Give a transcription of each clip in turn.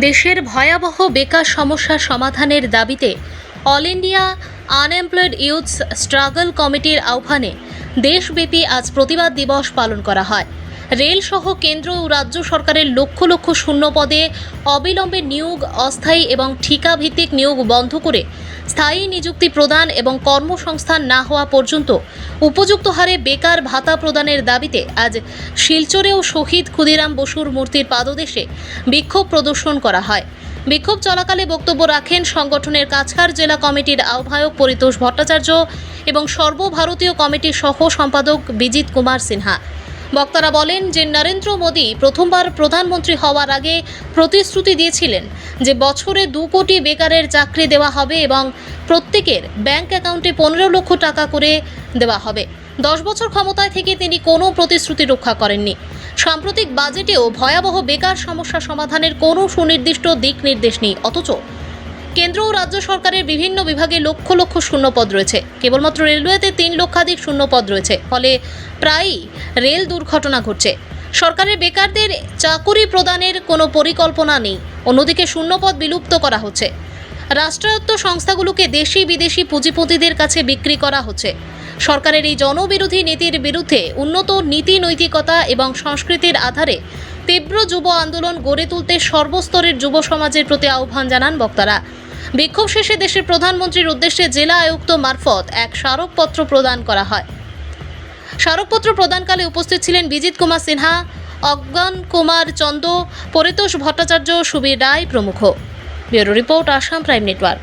দেশের ভয়াবহ বেকার সমস্যা সমাধানের দাবিতে all India unemployed youths struggle কমিটির আহ্বানে দেশব্যাপী আজ প্রতিবাদ দিবস পালন করা হয়। রেল সহ কেন্দ্র ও রাজ্য সরকারের লক্ষ লক্ষ শূন্য পদে অবিলম্বে নিয়োগ, অস্থায়ী এবং ঠিকাভিত্তিক নিয়োগ বন্ধ করে স্থায়ী নিযুক্তি প্রদান এবং কর্মসংস্থান না হওয়া পর্যন্ত উপযুক্ত হারে বেকার ভাতা প্রদানের দাবিতে আজ শিলচরেও শহীদ ক্ষুদিরাম বসুর মূর্তির পাদদেশে বিক্ষোভ প্রদর্শন করা হয়। বিক্ষোভ চলাকালে বক্তব্য রাখেন সংগঠনের কাছাড় জেলা কমিটির আহ্বায়ক পরিতোষ ভট্টাচার্য এবং সর্বভারতীয় কমিটির সহ সম্পাদক বিজিত কুমার সিনহা। বক্তারা বলেন যে নরেন্দ্র মোদী প্রথমবার প্রধানমন্ত্রী হওয়ার আগে প্রতিশ্রুতি দিয়েছিলেন যে বছরে দু কোটি বেকারের চাকরি দেওয়া হবে এবং প্রত্যেকের ব্যাংক অ্যাকাউন্টে পনেরো লক্ষ টাকা করে দেওয়া হবে। দশ বছর ক্ষমতায় থেকে তিনি কোনো প্রতিশ্রুতি রক্ষা করেননি। সাম্প্রতিক বাজেটেও ভয়াবহ বেকার সমস্যা সমাধানের কোনো সুনির্দিষ্ট দিক নির্দেশ নেই, অথচ কেন্দ্র ও রাজ্য সরকারের বিভিন্ন বিভাগে লক্ষ লক্ষ শূন্যপদ রয়েছে। কেবলমাত্র রেলওয়েতে তিন লক্ষাধিক শূন্যপদ রয়েছে। ফলে প্রায়ই রেল দুর্ঘটনা ঘটছে। সরকারের বেকারদের চাকুরি প্রদানের কোনো পরিকল্পনা নেই। অন্যদিকে শূন্যপদ বিলুপ্ত করা হচ্ছে। রাষ্ট্রায়ত্ত সংস্থাগুলোকে দেশি বিদেশি পুঁজিপতিদের কাছে বিক্রি করা হচ্ছে। সরকারের এই জনবিরোধী নীতির বিরুদ্ধে উন্নত নীতি নৈতিকতা এবং সংস্কৃতির আধারে তীব্র যুব আন্দোলন গড়ে তুলতে সর্বস্তরের যুব সমাজের প্রতি আহ্বান জানান বক্তারা। বিক্ষোভ শেষে দেশের প্রধানমন্ত্রীর উদ্দেশ্যে জেলা আয়ুক্ত মারফত এক স্মারকপত্র প্রদান করা হয়। স্মারকপত্র প্রদানকালে উপস্থিত ছিলেন বিজিত কুমার সিনহা, অজ্ঞান কুমার চন্দ, পরিতোষ ভট্টাচার্য, সুবীর রায় প্রমুখ। Bureau report Assam Prime Network.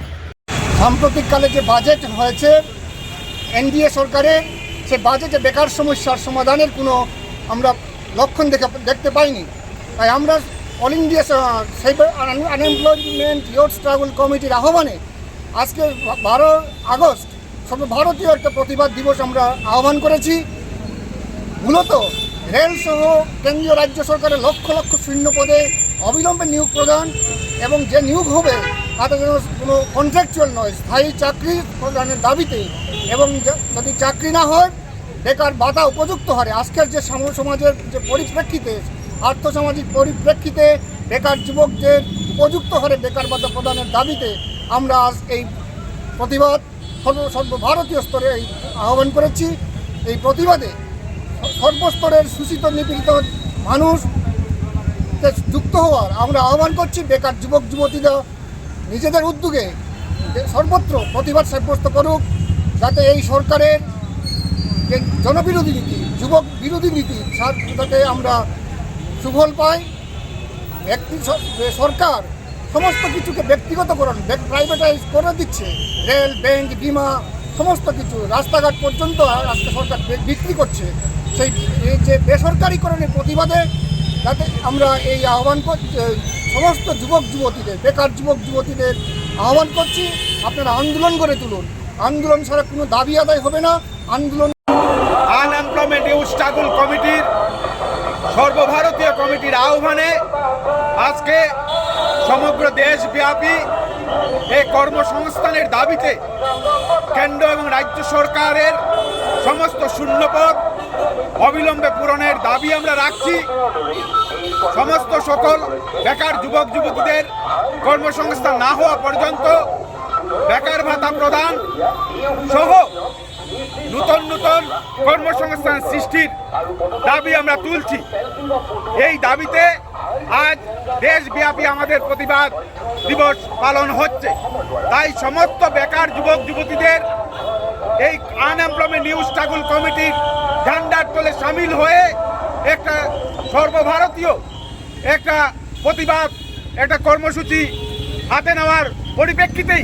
সাম্প্রতিককালে যে বাজেট হয়েছে, এনডিএ সরকারের সে বাজেটে বেকার সমস্যার সমাধানের কোনো আমরা লক্ষণ দেখে দেখতে পাইনি। তাই আমরা all India unemployment year struggle কমিটির আহ্বানে আজকে বারো আগস্ট সব ভারতীয় একটা প্রতিবাদ দিবস আমরা আহ্বান করেছি। মূলত রেল সহ কেন্দ্রীয় রাজ্য সরকারের লক্ষ লক্ষ শূন্য পদে অবিলম্বে নিয়োগ প্রদান এবং যে নিয়োগ হবে তাতে যেন কোনো কন্ট্রাকচুয়াল নয়, স্থায়ী চাকরি প্রদানের দাবিতে এবং যদি চাকরি না হয়, বেকার বাধা উপযুক্ত হারে আজকের যে সম- সমাজের যে পরিপ্রেক্ষিতে আর্থসামাজিক পরিপ্রেক্ষিতে বেকার যুবকদের উপযুক্ত হারে বেকার বাধা প্রদানের দাবিতে আমরা আজ এই প্রতিবাদ সর্ব সর্বভারতীয় স্তরে এই আহ্বান করেছি। এই প্রতিবাদে সর্বস্তরের শোষিত, নিপীড়িত মানুষ যুক্ত হওয়ার আমরা আহ্বান করছি। বেকার যুবক, যুবতীরা নিজেদের উদ্যোগে সর্বত্র প্রতিবাদ সাব্যস্ত করুক, যাতে এই সরকারের যে জনবিরোধী নীতি, যুবক বিরোধী নীতি যাতে আমরা সুফল পায়, ব্যক্তি সরকার সমস্ত কিছুকে ব্যক্তিগতকরণ প্রাইভেটাইজ করে দিচ্ছে, রেল, ব্যাংক, বিমা, সমস্ত কিছু, রাস্তাঘাট পর্যন্ত আজকে সরকার বিক্রি করছে। সেই যে বেসরকারিকরণের প্রতিবাদে যাতে আমরা এই আহ্বান সমস্ত যুবক যুবতীদের, বেকার যুবক যুবতীদের আহ্বান করছি, আপনারা আন্দোলন করে তুলুন। আন্দোলন ছাড়া কোনো দাবি আদায় হবে না। আন্দোলন আনএমপ্লয়মেন্ট ইউ স্ট্রাগল কমিটির সর্বভারতীয় কমিটির আহ্বানে আজকে সমগ্র দেশব্যাপী এই কর্মসংস্থানের দাবিতে কেন্দ্র এবং রাজ্য সরকারের সমস্ত শূন্যপদ অবিলম্বে পূরণের দাবি আমরা রাখছি। সমস্ত সকল বেকার যুবক, যুবতীদের কর্মসংস্থান না হওয়া পর্যন্ত বেকার ভাতা প্রদান সহ নূতন নূতন কর্মসংস্থান সৃষ্টির দাবি আমরা তুলছি। এই দাবিতে আজ দেশব্যাপী আমাদের প্রতিবাদ দিবস পালন হচ্ছে। তাই সমস্ত বেকার যুবক, যুবতীদের এই আনএমপ্লয়মেন্ট নিউজ স্ট্রাগল কমিটির ঝান্ডার তলে সামিল হয়ে একটা সর্বভারতীয় একটা প্রতিবাদ, একটা কর্মসূচি হাতে নেওয়ার পরিপ্রেক্ষিতেই